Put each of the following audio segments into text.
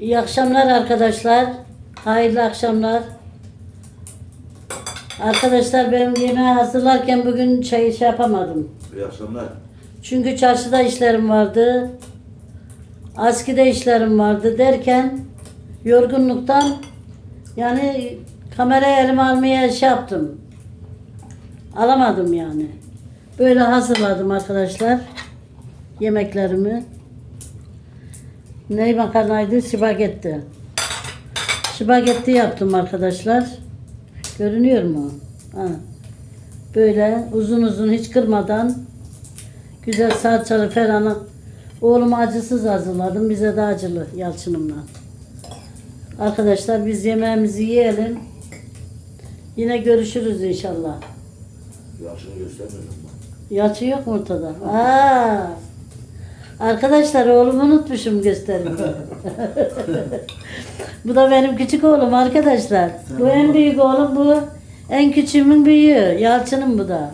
İyi akşamlar arkadaşlar. Hayırlı akşamlar. Arkadaşlar benim yemeği hazırlarken bugün çay şey yapamadım. İyi akşamlar. Çünkü çarşıda işlerim vardı. Askide işlerim vardı derken yorgunluktan yani kamerayı elime almaya şey yaptım. Alamadım yani. Böyle hazırladım arkadaşlar yemeklerimi. Ne makarnaydı? Spagetti. Spagetti yaptım arkadaşlar. Görünüyor mu? Ha. Böyle uzun uzun hiç kırmadan güzel salçalı falan. Oğluma acısız hazırladım. Bize de acılı yalçınımla. Arkadaşlar biz yemeğimizi yiyelim. Yine görüşürüz inşallah. Yaşını göstermiyorum ben. Yalçın yok mu ortada? Aa. Arkadaşlar oğlumu unutmuşum göstermeyi. bu da benim küçük oğlum arkadaşlar. Bu en büyük oğlum bu. En küçüğümün büyüğü. Yalçın'ım bu da.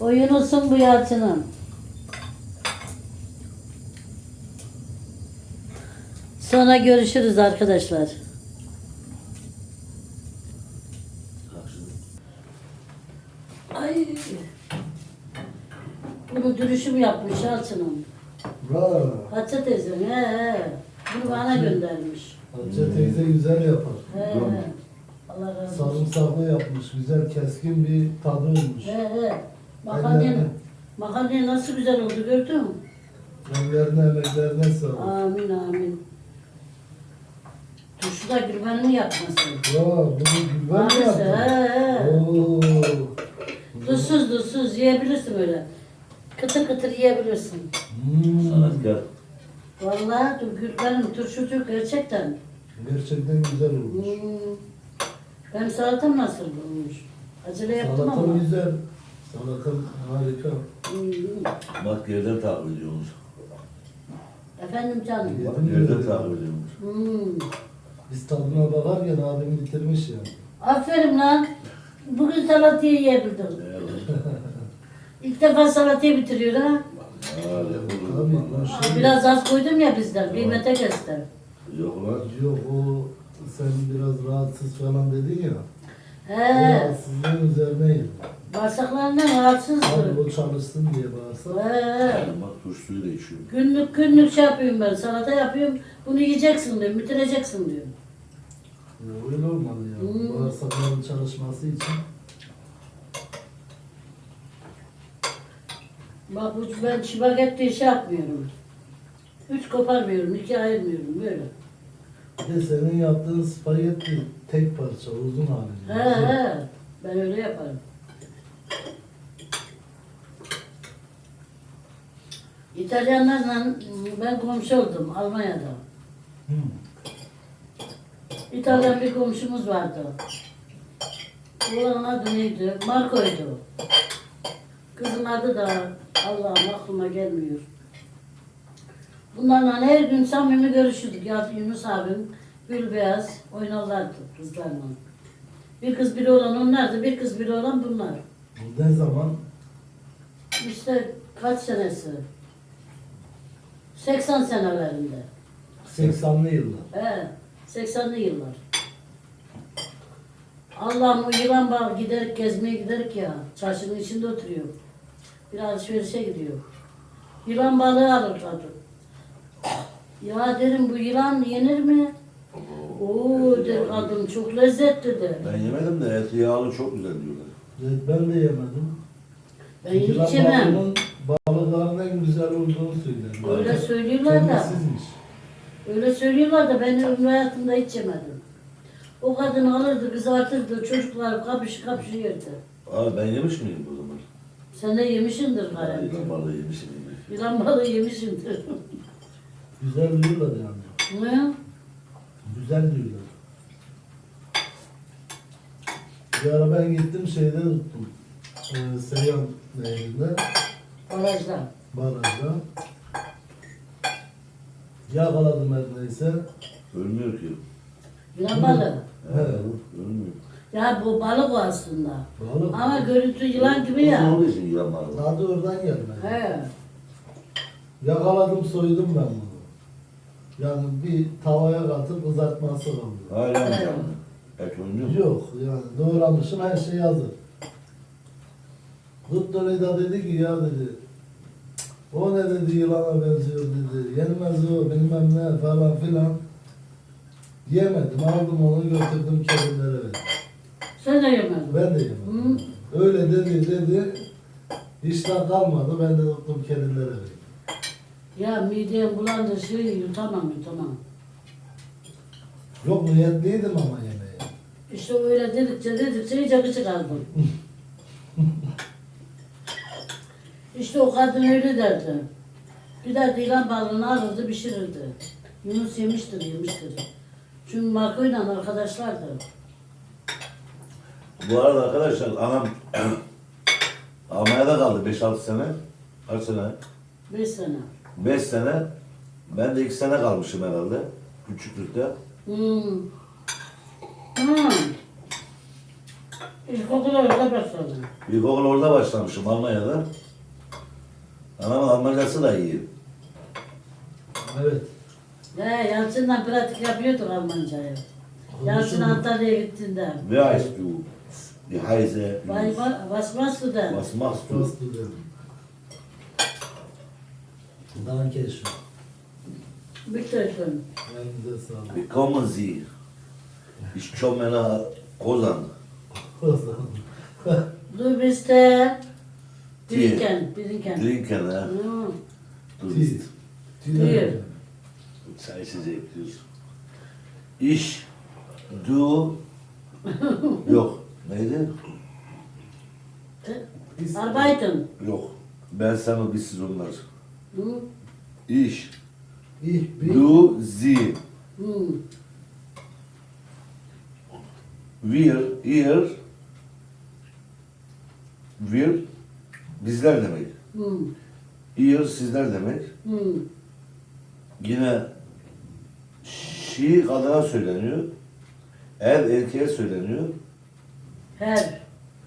O Yunus'un bu Yalçın'ın. Sonra görüşürüz arkadaşlar. Ay. Bunu dürüşüm yapmış Yalçın'ım. Bravo. Hatice teyzem he he. Bunu bana göndermiş. Hatice teyze güzel yapar. He he. Allah razı olsun. Sarımsaklı yapmış. Güzel keskin bir tadı olmuş. He he. Makarna, Ellerine, makarna nasıl güzel oldu gördün mü? ellerine emeklerine sağlık. Amin amin. Turşu da gülbenini yapmasın. Bravo. Bunu güzel mi Maalesef yaptın? he. Oo. Tuzsuz tuzsuz yiyebilirsin öyle. Kıtır kıtır yiyebilirsin. Hmm. Sanatkar. Vallahi dur gülbenim turşucu gerçekten. Gerçekten güzel olmuş. Hmm. Benim salatam nasıl olmuş? Acele yaptım ama. Salatan güzel. Salatan harika. Hmm. Bak yerden takip ediyormuş. Efendim canım. Bak yerden takip ediyormuş. Hmm. Biz tadına bakarken abim bitirmiş ya. Aferin lan. Bugün salatayı yiyebildim. İlk defa salatayı bitiriyor ha. Vallahi. Biraz az koydum ya bizden. Kıymete göster. Yok lan. Yok o sen biraz rahatsız falan dedin ya. He. rahatsızlığın üzerineydi. Bağırsaklarından rahatsızdı. Abi o çalışsın diye bağırsa. He. Bak tuş suyu da içiyor. Günlük günlük şey yapıyorum ben. Salata yapıyorum. Bunu yiyeceksin diyorum. Bitireceksin diyorum. Ya öyle olmalı ya. Hmm. Bağırsakların çalışması için. Bak bu ben şibagetti şey yapmıyorum. Üç koparmıyorum. iki ayırmıyorum. Böyle. Bir de senin yaptığın spagetti tek parça uzun He halinde. he. Ben öyle yaparım. İtalyanlarla ben komşu oldum Almanya'da. Hı. İtalyan bir komşumuz vardı. Oğlanın adı neydi? Marco'ydu. Kızın adı da Allah'ım aklıma gelmiyor. Bunlarla her gün samimi görüşürdük. Ya Yunus abim, Gülbeyaz oynarlardı kızlarla. Bir kız biri olan onlardı, bir kız biri olan bunlar. Bu ne zaman? İşte kaç senesi? 80 senelerinde. 80'li yıllar. He, 80'li yıllar. Allah'ım o yılan bağ giderek gezmeye giderek ya. Çarşının içinde oturuyor. Bir alışverişe gidiyor. Yılan balığı alır kadın. Ya dedim bu yılan yenir mi? Oo der kadın çok lezzetli de. Ben yemedim de eti yağlı çok güzel diyorlar. Evet, ben de yemedim. Ben hiç Yılan yemem. balığının balıkların en güzel olduğunu söyler. Öyle söylüyorlar da. Kendisizmiş. Öyle söylüyorlar da ben ömrü hayatımda hiç yemedim. O kadın alırdı, kızartırdı, çocuklar kapış kapış yerdi. Abi ben yemiş miyim o zaman? Sen de yemişindir Ya, galiba. yılan balığı yemişim. Yılan balığı yemişindir. Güzel diyorlar yani. ne? Güzel diyorlar. Bir ara ben gittim şeyde tuttum. Ee, Seyhan Nehri'nde, Barajda. barajda. Yakaladım her neyse. Ölmüyor ki. Yılan balığı. He. Ölmüyor. Ya bu balık o aslında. Balık. Ama görüntü yılan gibi Uzun ya. olduğu için yılan balığı. Tadı oradan gelmedi. He. Yakaladım soydum ben bunu. Yani bir tavaya katıp kızartması kalıyor. Hala mı canlı? Et ölmüyor mu? Yok yani doğramışım her şey hazır. Doktor da dedi ki ya dedi. O ne dedi yılana benziyor dedi. Yenmez o bilmem ne falan filan. Yemedim aldım onu götürdüm kedilere verdim. Sen de yemedin. Ben de yemedim. Hı? Öyle dedi dedi. İştah kalmadı ben de tuttum kedilere verdim. Ya midem bulandı şey yutamam yutamam. Yok niyetliydim ama yemeğe. İşte öyle dedikçe dedikçe iyice gıcık aldım. işte o kadın öyle derdi. Giderdi ilan balığını alırdı pişirirdi. Yunus yemiştir yemiştir. Çünkü Marco'yla arkadaşlardı. Bu arada arkadaşlar anam Almanya'da kaldı 5-6 sene. Kaç sene? Beş sene. 5 sene. Ben de 2 sene kalmışım herhalde. Küçüklükte. Hmm. Hmm. İlkokula öyle başladım. İlkokul orada başlamışım Almanya'da. Anamın Almancası da iyi. Evet. He, Yalçın'la pratik yapıyorduk Almancayı. Yalçın. Antalya'ya gittiğinde. Wie heißt du? Die Heise. Vay va- was machst du denn? Was machst du? Dost dedim. Danke schön. Bitte schön. Elinize sağlık. Wie kommen Sie? Ich komme nach Kozan. Du bist der Hier. Trinken, Trinken. Trinken, ha? Du bist. Hier. Çay içecek diyorsun. İş, du, yok. Neydi? Arbeiten. Yok. Ben sana biz siz onlar. Hmm. İş, Ich bin du, sie, Hmm. wir, ihr, wir, bizler demek. Hmm. Ihr, sizler demek. Hmm. Yine she kadına söyleniyor. Er erkeğe söyleniyor. Her.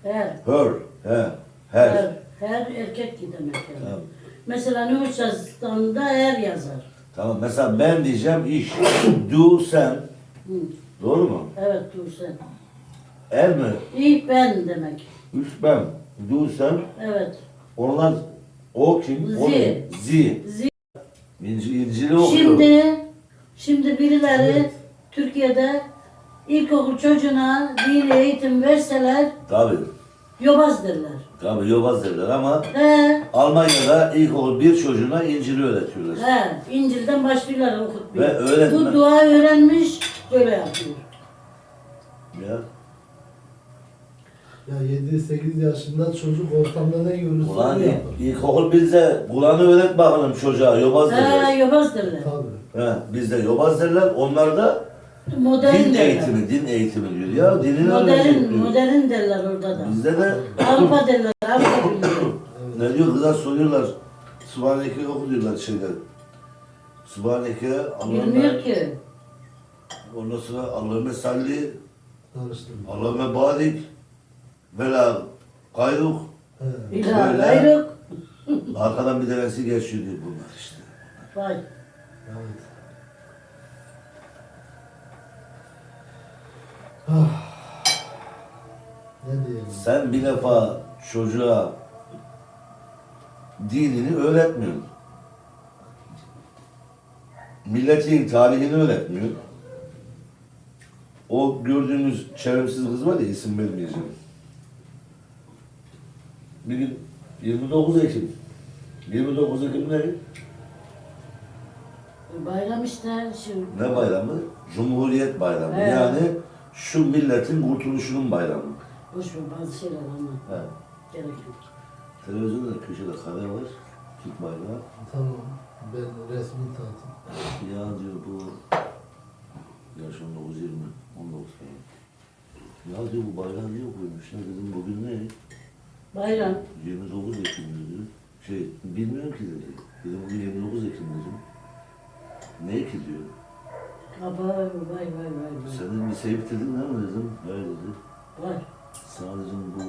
Her. Her, he, her. Her. Her erkek demek yani. Tamam. Mesela Nurşastan'da er yazar. Tamam mesela ben diyeceğim iş. Du sen. Hmm. Doğru mu? Evet dur sen. Er mi? İlk ben demek. Üç ben. Du sen. Evet. Onlar o kim? O Zi. ne? Zi. Zi- İnci, İncil'i okuyor. Şimdi şimdi birileri Evet. Türkiye'de ilkokul çocuğuna dini eğitim verseler Tabii. yobaz derler. Tabii yobaz derler ama He, Almanya'da ilkokul bir çocuğuna İncil'i öğretiyorlar. he, İncil'den başlıyorlar okutmaya. Ve öğretmen- Bu dua öğrenmiş, böyle yapıyor. Ya. ya 7-8 yaşında çocuk ortamda ne görürse Ulan onu yapar. ilkokul bizde Kur'an'ı öğret bakalım çocuğa yobaz He, derler. yobaz derler. Tabii. He, bizde yobaz derler. Onlar da Modern din derler. eğitimi, din eğitimi diyor. Ya dinini Modern, modern derler orada da. Bizde de Avrupa derler, Avrupa Birliği. ne diyor kızlar soruyorlar. Subhaneke oku diyorlar şeyde. Subhaneke Bilmiyor Allah'ın ki. ondan sonra Allah'ın salli. Allah'ın barik vela gayruk He. İlahi Böyle. gayruk. arkadan bir tanesi geçiyor diyor bunlar işte. Vay. Evet. Ne diyelim? Sen bir defa çocuğa dinini öğretmiyorsun. Milletin tarihini öğretmiyor. O gördüğümüz şerefsiz kız var ya isim vermeyeceğim. Bir gün 29 Ekim. 29 Ekim ne? Bayram işte şu. Ne bayramı? Cumhuriyet bayramı. Evet. Yani şu milletin kurtuluşunun bayramı. Boş ver bazı şeyler ama He. gerek yok. Televizyonda da köşede kare var. Türk bayrağı. Tamam. Ben resmi tatil. Ya diyor bu yaş 19 20 19 falan. Ya diyor bu bayram niye koymuş ya dedim bugün ne? Bayram. 29 Ekim diyor. Şey bilmiyorum ki dedi. Dedim bugün 29 Ekim dedim. Ne ki diyor. Aba vay vay vay vay. Sen dedim liseyi bitirdin değil mi dedim. Evet dedi. Vay. Sadece bu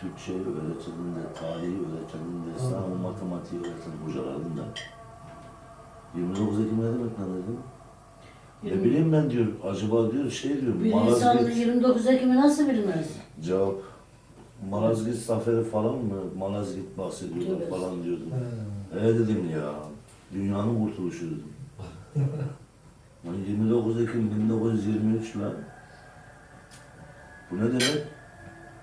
Türkçe öğretenin de, tarihi öğretenin de, sana o matematiği öğreten hocaların da 29 Ekim ne demek lan dedim. Ne Yirmi- bileyim ben diyor, acaba diyor şey diyor, Bir insan Malazgirt 29 Ekim'i nasıl bilmez? cevap. Malazgirt zaferi falan mı? Malazgirt bahsediyorlar Evet. falan diyordum. He. Evet dedim ya, dünyanın kurtuluşu dedim. Lan 29 Ekim 1923 lan. Bu ne demek?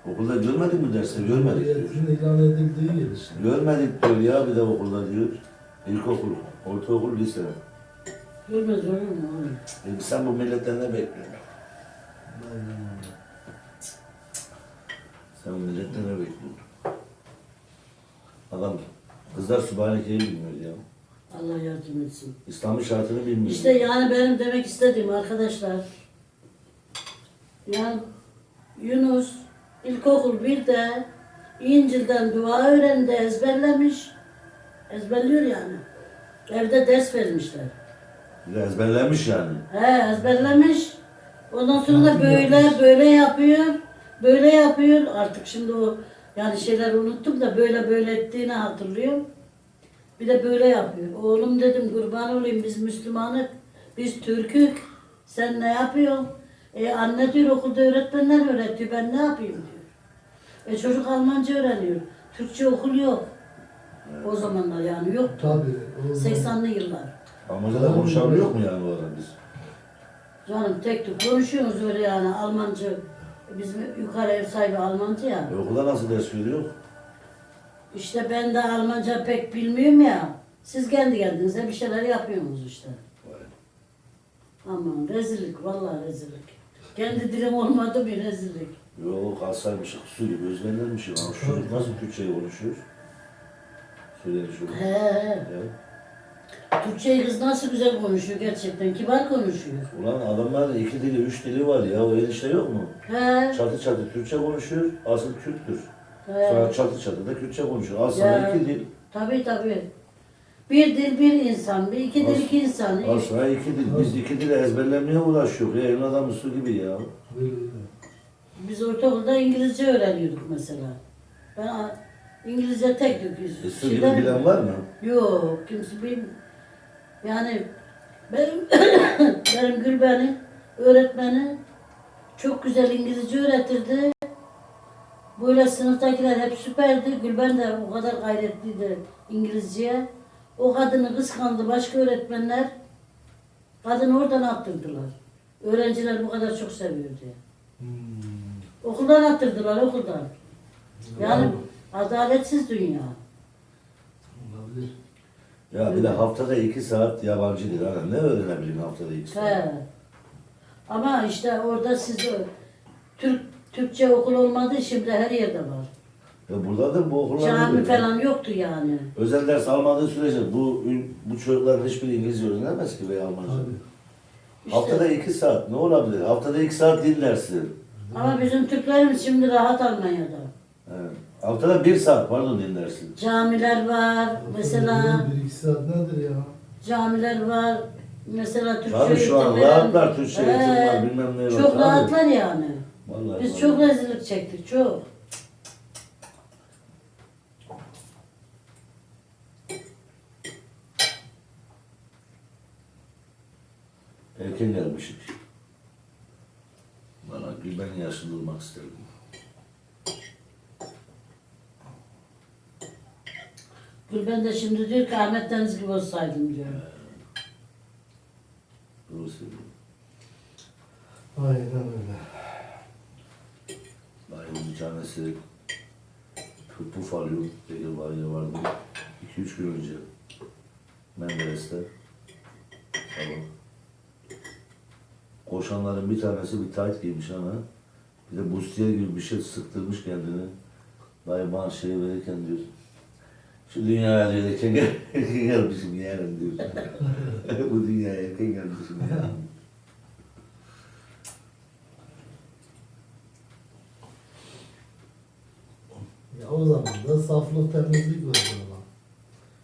Okulda görmedin mi derste? Görmedik diyor. Cumhuriyetin ilan edildiği yer işte. Görmedik diyor ya bir de okulda diyor. İlkokul, ortaokul, lise. Görmez olur mu oğlum? E sen bu milletten ne bekliyorsun? Aynen öyle. Sen bu milletten ne bekliyorsun? Adam, kızlar Sübhaneke'yi bilmiyor ya. Allah yardım etsin. İslam'ın şartını bilmiyor. İşte yani benim demek istediğim arkadaşlar. Yani Yunus ilkokul bir de İncil'den dua öğrendi, ezberlemiş. Ezberliyor yani. Evde ders vermişler. Ezberlenmiş yani. He ezberlemiş. Ondan sonra da böyle böyle yapıyor. Böyle yapıyor. Artık şimdi o yani şeyler unuttum da böyle böyle ettiğini hatırlıyorum. Bir de böyle yapıyor. Oğlum dedim kurban olayım biz Müslümanık. Biz Türk'ük. Sen ne yapıyorsun? E anne diyor okulda öğretmenler öğretiyor. Ben ne yapayım diyor. E çocuk Almanca öğreniyor. Türkçe okul yok. O zamanlar yani yok. Tabii. o zaman- 80'li yıllar. Almanca'da konuşan yok mu yani bu arada biz? Canım tek tük konuşuyoruz öyle yani Almanca. Bizim yukarı ev sahibi Almanca ya. E okulda nasıl ders veriyor? İşte ben de Almanca pek bilmiyorum ya. Siz kendi kendinize bir şeyler yapıyorsunuz işte. Aman rezillik vallahi rezillik. Kendi dilim olmadı bir rezillik. Yok alsaymışık su gibi özlenirmişim. Ama şu çocuk nasıl Türkçeyi konuşuyor? Söyleyin şunu. He he. Ya. Türkçeyi kız nasıl güzel konuşuyor gerçekten. Kibar konuşuyor. Ulan adamların iki dili, üç dili var ya. O enişte yok mu? He. Çatı çatı Türkçe konuşuyor. Asıl Kürttür. Sonra çatı çatı da Kürtçe konuşuyor. Aslında Ya. iki dil. Tabii tabii. Bir dil bir insan, bir iki dil iki insan. Aslında iki dil. Biz iki dili ezberlemeye uğraşıyoruz. Ya elin adamı su gibi ya. Biz ortaokulda İngilizce öğreniyorduk mesela. Ben a- İngilizce tek tük yüz. E, su gibi şeyden- bilen var mı? Yok, kimse bilmiyor. Yani benim, benim Gülben'i, öğretmeni çok güzel İngilizce öğretirdi. Böyle sınıftakiler hep süperdi. Gülben de o kadar gayretliydi İngilizceye. O kadını kıskandı başka öğretmenler. Kadını oradan attırdılar. Öğrenciler bu kadar çok seviyor diye. Hmm. Okuldan attırdılar okuldan. Yani adaletsiz dünya. Olabilir. Ya bir de haftada iki saat yabancı dil. Ne öğrenebileyim haftada iki saat? He. Ama işte orada siz Türk Türkçe okul olmadığı şimdi her yerde var. Ya burada da bu okullarda Cami falan yoktu yani. Özel ders almadığı sürece bu bu çocukların hiçbir İngilizce öğrenemez ki veya Almanca. Tabii. İşte, Haftada iki saat ne olabilir? Haftada iki saat dil dersi. ama bizim Türklerimiz şimdi rahat Almanya'da. Evet. Haftada bir saat pardon dil dersi. Camiler var mesela. Bir iki saat nedir ya? Camiler var. Mesela Türkçe Tabii şu an rahatlar, Türkçe eğitim var, bilmem ne var. Çok rahatlar yani. Vallahi Biz vallahi. çok rezillik çektik çok. Erken gelmişik. Bana Gülben'in yaşında olmak isterdim. Gülben de şimdi diyor ki Ahmet Deniz gibi olsaydım diyor. Doğru söylüyorum. Aynen öyle. Dayımın bir tanesi puf alıyor. Begir Bayi'ye vardım. 2-3 gün önce. Menderes'te. Sabah. Koşanların bir tanesi bir tayt giymiş ama bir de bustiye gibi bir şey sıktırmış kendini. Dayı bana şey verirken diyor. Şu dünyaya diyor erken, gel, erken gelmişim yarın diyor. Bu dünyaya erken gelmişim yarın. Ya o zaman da saflık temizlik var ama.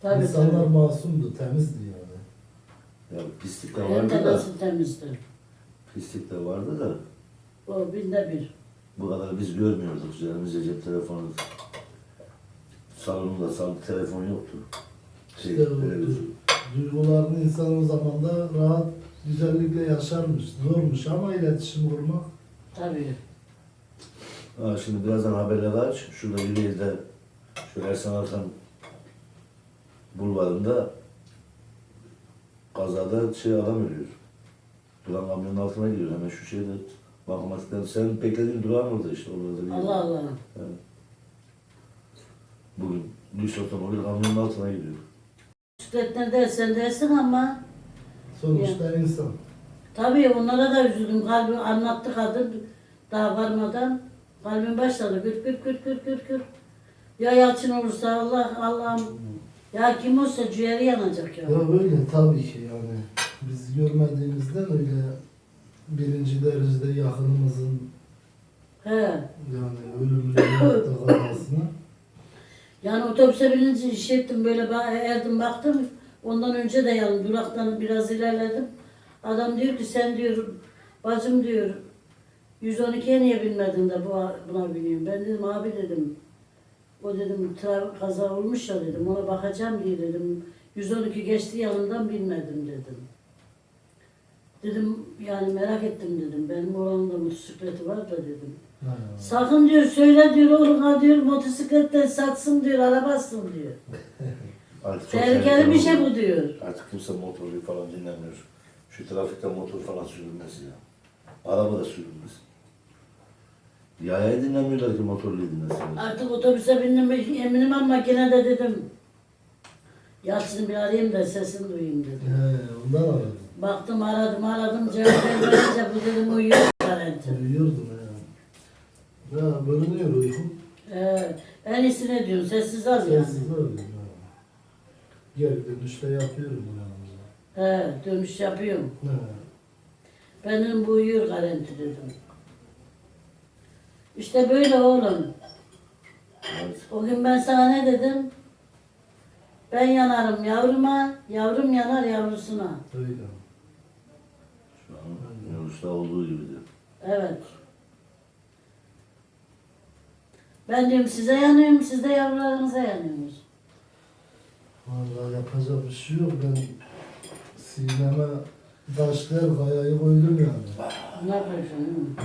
Tabii İnsanlar tabii. masumdu, temizdi yani. Ya pislik de Hem de vardı da, nasıl temizdi. pislik de vardı da O binde bir. bu kadar biz görmüyorduk. Üzerimizde cep telefonu, salonunda sal telefon yoktu. Şey, İşte o- televizyon. Duygularını insan o zaman da rahat, güzellikle yaşarmış. Zormuş ama iletişim kurmak. Tabii. Ha, şimdi birazdan haberleri aç. Şurada Yüreğir'de şu Ersan Arkan bulvarında kazada şey adam ölüyor. Duran kamyonun altına giriyor. Hemen şu şeyde bakmaktan. Sen beklediğin duran orada işte. Orada. Allah Allah. Evet. Bugün lüks otomobil kamyonun altına giriyor. Bisiklet ne dersen dersin ama Sonuçta insan. tabii onlara da üzüldüm. Kalbim anlattı kadın daha varmadan. Kalbim başladı. Gür gür gür gür gür gür. Ya Yalçın olursa Allah Allah'ım. Ya kim olsa ciğeri yanacak ya. Ya öyle tabii ki yani. Biz görmediğimizden öyle birinci derecede yakınımızın He. yani ölümlü hayatta kalmasına. Yani otobüse binince iş ettim böyle ba- erdim baktım. Ondan önce de yani duraktan biraz ilerledim. Adam diyor ki sen diyor bacım diyor 112'ye niye binmedin de bu, buna biniyorum. Ben dedim abi dedim. O dedim kaza olmuş ya dedim ona bakacağım diye dedim. 112 geçti yanından binmedim dedim. Dedim yani merak ettim dedim. Benim oğlanın da motosikleti var da dedim. Ha. Sakın diyor söyle diyor oğluna diyor motosikletten satsın diyor arabasın diyor. Artık çok Tehlikeli bir şey bu diyor. Artık kimse motoru falan dinlemiyor. Şu trafikte motor falan sürülmez ya. Araba da sürülmez. Yaya dinlemiyorlar ki motorlu dinlesinler. Artık otobüse bindim eminim ama gene de dedim. Yalçın'ı bir arayayım da sesini duyayım dedim. He, ondan aradım. Baktım aradım aradım cevap vermeyince bu dedim uyuyor garanti. Uyuyordum ya. Ya bölünüyor uykum. Ee, en iyisi ne diyorsun sessiz az yani. Sessiz öyle. Geri dönüşte yapıyorum yanımıza. He, dönüş yapıyorum. He. Ben dedim bu uyuyor garanti dedim. İşte böyle oğlum. O gün ben sana ne dedim? Ben yanarım yavruma, yavrum yanar yavrusuna. Öyle. Şu an Yunus'ta olduğu gibi de. Evet. Ben diyorum size yanıyorum, siz de yavrularınıza yanıyorsunuz. Vallahi yapacak bir şey yok. Ben sineme taşlar kayayı koydum yani. Ne yapıyorsun? değil mi?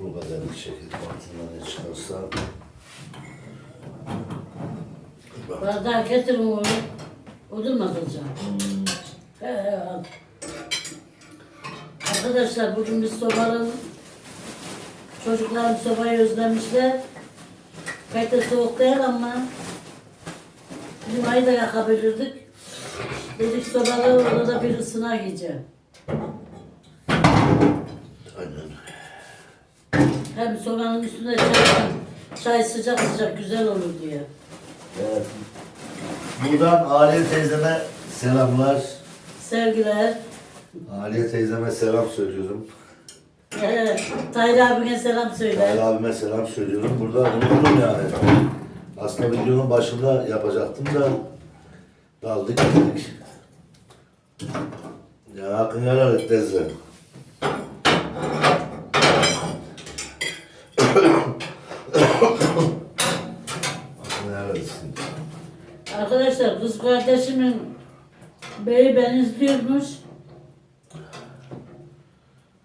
Bu kadarlık şekil altından ne çıkarsa Bardağı getirin. Odun mu atacağım? He he al. Arkadaşlar bugün biz sobanın çocuklarım sobayı özlemişler. Pek de soğuk değil ama bizim ayı da yakabilirdik. Dedik sobalı orada da bir ısınar yiyeceğim. aynen. Hem sobanın üstünde çay, çay sıcak sıcak güzel olur diye. Evet. Buradan Aliye teyzeme selamlar. Sevgiler. Aliye teyzeme selam söylüyorum. Ee, Tahir abine selam söyle. Tahir abime selam söylüyorum. Burada unuttum yani. Aslında videonun başında yapacaktım da daldık gittik. Ya hakkını helal et teyze. Arkadaşlar kız kardeşimin beyi ben izliyormuş.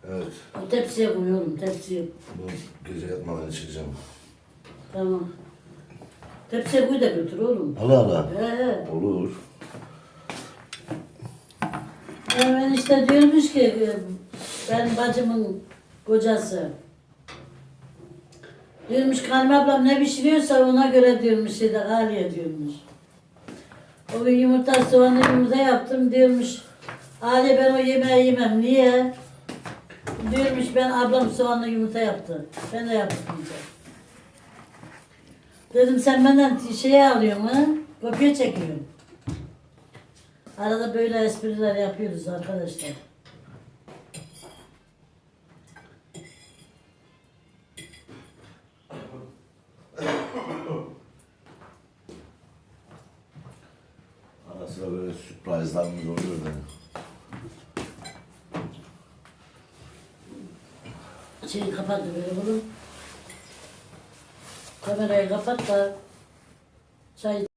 Evet. O tepsiye koyuyorum tepsiye. Bu gece yatmadan içeceğim. Tamam. Tepsiye koy da götür oğlum. Allah Allah. He. Olur. Hemen işte diyormuş ki e, ben bacımın kocası. Diyormuş Karim ablam ne pişiriyorsa ona göre diyormuş şeyde Aliye diyormuş. O gün yumurta soğanlı yumurta yaptım diyormuş. Ali ben o yemeği yemem. Niye? Diyormuş ben ablam soğanlı yumurta yaptı. Ben de yaptım diyecek. Dedim sen benden şey alıyorsun ha? Kopya çekiyorsun. Arada böyle espriler yapıyoruz arkadaşlar. Ara sıra böyle sürprizlerimiz oluyor benim. Şeyi kapattı böyle bunu. Kapat da çay